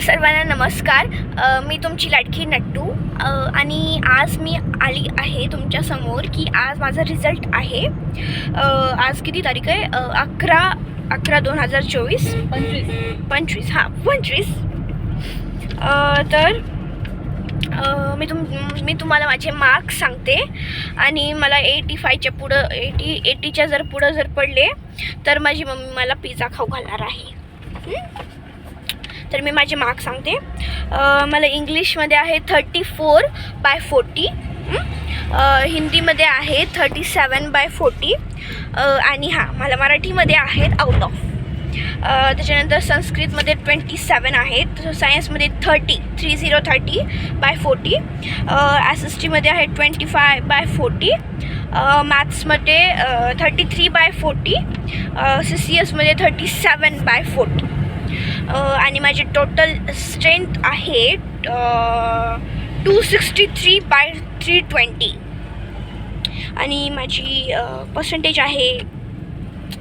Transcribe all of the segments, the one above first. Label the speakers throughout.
Speaker 1: सर्वांना नमस्कार. मी तुमची लाडकी नट्टू. आणि आज मी आली आहे तुमच्यासमोर की आज माझा रिझल्ट आहे. आज किती तारीख आहे? अकरा अकरा दोन हजार चोवीस.
Speaker 2: पंचवीस.
Speaker 1: पंचवीस हां पंचवीस. तर मी तुम मी तुम्हाला माझे मार्क्स सांगते. आणि मला एटी फायच्या पुढं एटी एटीच्या जर पुढं जर पडले तर माझी मम्मी मला पिझ्झा खाऊ घालणार आहे? तर मी माझे मार्क सांगते. मला इंग्लिशमध्ये आहे थर्टी फोर बाय फोर्टी हिंदीमध्ये आहे थर्टी सेवन बाय फोर्टी आणि हां मला मराठीमध्ये आहेत आउट ऑफ त्याच्यानंतर संस्कृतमध्ये ट्वेंटी सेवन आहेत सायन्समध्ये thirty three zero thirty by forty S S टीमध्ये आहे ट्वेंटी फाय बाय फोर्टी मॅथ्समध्ये thirty three by forty C C एसमध्ये थर्टी सेवन बाय फोर्टी आणि माझी टोटल स्ट्रेंथ आहे two sixty three by three twenty आणि माझी पर्सेंटेज आहे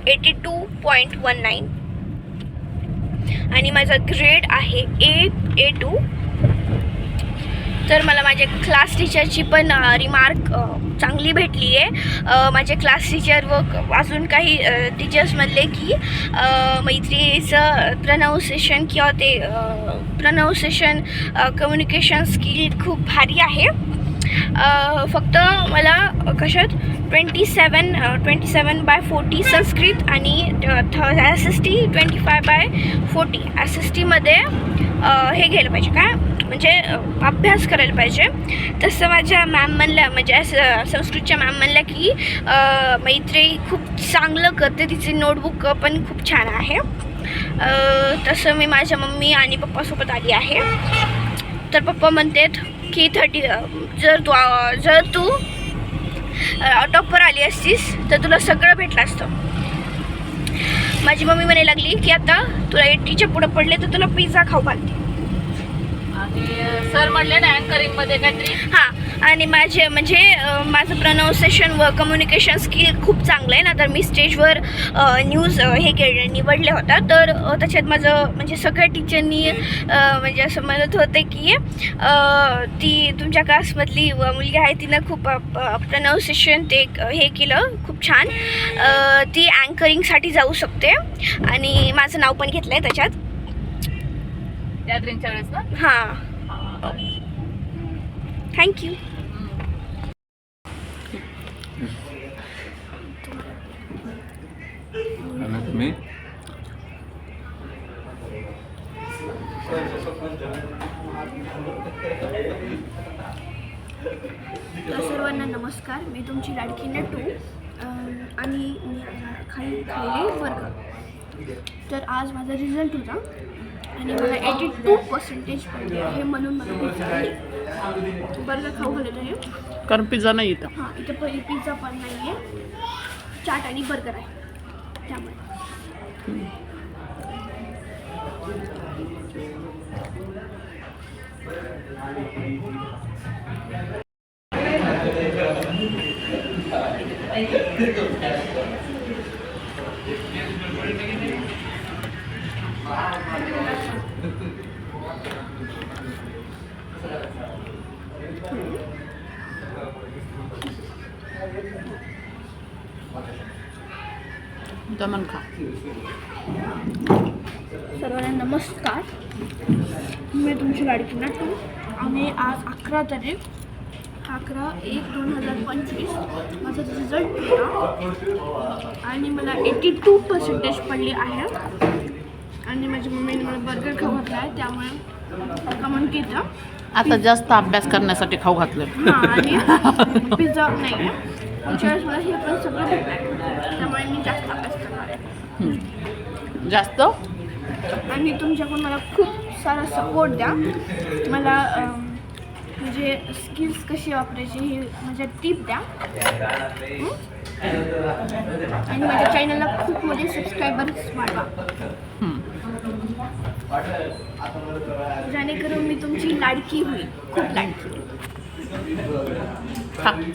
Speaker 1: eighty two point one nine आणि माझा ग्रेड आहे ए ए टू तर मला माझ्या क्लास टीचरची पण रिमार्क चांगली भेटली आहे. माझे क्लास टीचर व अजून काही टीचर्स म्हणले की अ, मैत्रीचं किंवा ते प्रनाऊन्सेशन कम्युनिकेशन स्किल खूप भारी आहे. फक्त मला कशात? Twenty seven twenty seven by forty Sanskrit आणि थ S S T twenty five by forty S S टीमध्ये हे घ्यायला पाहिजे. काय? म्हणजे अभ्यास करायला पाहिजे. तसं माझ्या मॅम म्हणल्या म्हणजे असं संस्कृतच्या मॅम म्हणल्या की मैत्री खूप चांगलं करते तिचे नोटबुक पण खूप छान आहे. तसं मी माझ्या मम्मी आणि पप्पासोबत आली आहे. तर पप्पा म्हणतात की थर्टी जर तू जर तू टॉपवर आली असतीस तर तुला सगळं भेटलं असतं. माझी मम्मी म्हणे लागली की आता तुला एटीच्या पुढं पडले तर तुला पिझ्झा खाऊ घालते
Speaker 2: सर म्हणले ना अँकरिंगमध्ये काहीतरी.
Speaker 1: हां आणि माझे म्हणजे माझं प्रनाऊन्सेशन व कम्युनिकेशन स्किल खूप चांगलं आहे ना. तर मी स्टेजवर न्यूज हे केले निवडले होता. तर त्याच्यात माझं म्हणजे सगळ्या टीचरनी म्हणजे असं म्हणत होते की ती तुमच्या क्लासमधली व मुलगी आहे तिनं खूप प्रनाऊन्सेशन ते हे केलं. खूप छान. ती अँकरिंगसाठी जाऊ शकते. आणि माझं नाव पण घेतलं आहे त्याच्यात.
Speaker 2: गॅदरिंगच्या वेळेस ना?
Speaker 1: हां. थँक्यू
Speaker 3: आणि तुम्ही
Speaker 1: तर सर्वांना नमस्कार. मी तुमची लाडकी नटू. अं, आणि मी खाली खाली वर्ग. तर आज माझा रिझल्ट होता. आणि मला एटी टू पर्सेंटेज पडले आहे म्हणून मला बर्गर खाऊ घालत आहे.
Speaker 2: कारण पिझ्झा नाही इथं.
Speaker 1: हां इथं पहिली पिझ्झा पण नाही आहे चाट आणि बर्गर आहे. त्यामुळे.
Speaker 2: दमन खा.
Speaker 1: सर्वांना नमस्कार. मी तुमची लाडकी नाटू आणि आज अकरा तारीख अकरा एक दोन हजार पंचवीस. माझा रिझल्ट होता आणि मला एटी टू पर्सेंटेज पडले आहे. आणि माझ्या मम्मीने मला बर्गर खाऊ घातला आहे त्यामुळे कमन केलं.
Speaker 2: आता जास्त अभ्यास करण्यासाठी खाऊ घातलं.
Speaker 1: आणि पिझ्झा नाही आहे पुढच्या वेळेस मला हे पण सगळं भेटलं आहे त्यामुळे मी जास्त अभ्यास करणार आहे.
Speaker 2: जास्त?
Speaker 1: आणि तुमच्याकडून मला खूप सारा सपोर्ट द्या. मला म्हणजे स्किल्स कशी वापरायची ही म्हणजे टीप द्या? आणि माझ्या चॅनलला खूप मोठे सबस्क्रायबर्स वाढवा. जेणेकरून मी तुमची लाडकी होईल. खूप लाडकी. होईल